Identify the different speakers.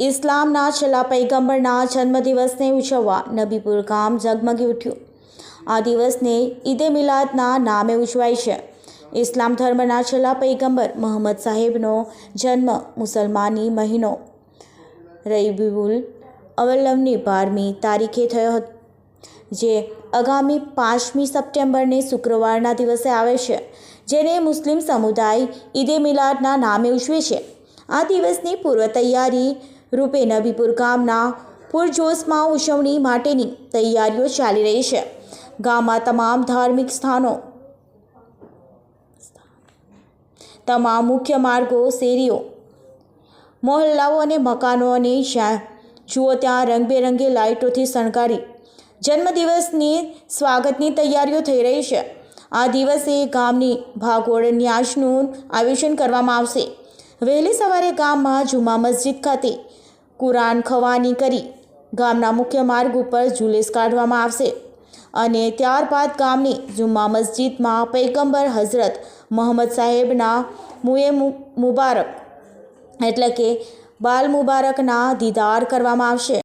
Speaker 1: ઇસ્લામના છેલ્લા પૈગંબરના જન્મદિવસને ઉજવવા નબીપુર ગામ ઝગમગી ઉઠ્યું. આ દિવસને ઈદે મિલાદના નામે ઉજવાય છે. ઇસ્લામ ધર્મના છેલ્લા પૈગંબર મોહમ્મદ સાહેબનો જન્મ મુસલમાની મહિનો રઈબુલ અવલમની બારમી તારીખે થયો હતો, જે આગામી પાંચમી સપ્ટેમ્બરને શુક્રવારના દિવસે આવે છે, જેને મુસ્લિમ સમુદાય ઈદે મિલાદના નામે ઉજવે છે. આ દિવસની પૂર્વ તૈયારી રૂપે નબીપુર ગામના પૂરજોશમાં ઉજવણી માટેની તૈયારીઓ ચાલી રહી છે. ગામમાં તમામ ધાર્મિક સ્થાનો, તમામ મુખ્ય માર્ગો, શેરીઓ, મોહલ્લાઓ અને મકાનો અને જ્યાં જુઓ ત્યાં રંગબેરંગી લાઇટોથી શણગારી જન્મદિવસની સ્વાગતની તૈયારીઓ થઈ રહી છે. આ દિવસે ગામની ભાગોળ ન્યાસનું આયોજન કરવામાં આવશે. વહેલી સવારે ગામમાં જુમા મસ્જિદ ખાતે કુરાન ખવાની કરી. ગામના મુખ્ય માર્ગ ઉપર જુલેસ કાઢવામાં આવશે અને ત્યારબાદ ગામની જુમ્મા મસ્જિદમાં પૈગંબર હઝરત મોહમ્મદ સાહેબના મુએ મુબારક એટલે કે બાલ મુબારકના દીદાર કરવામાં આવશે.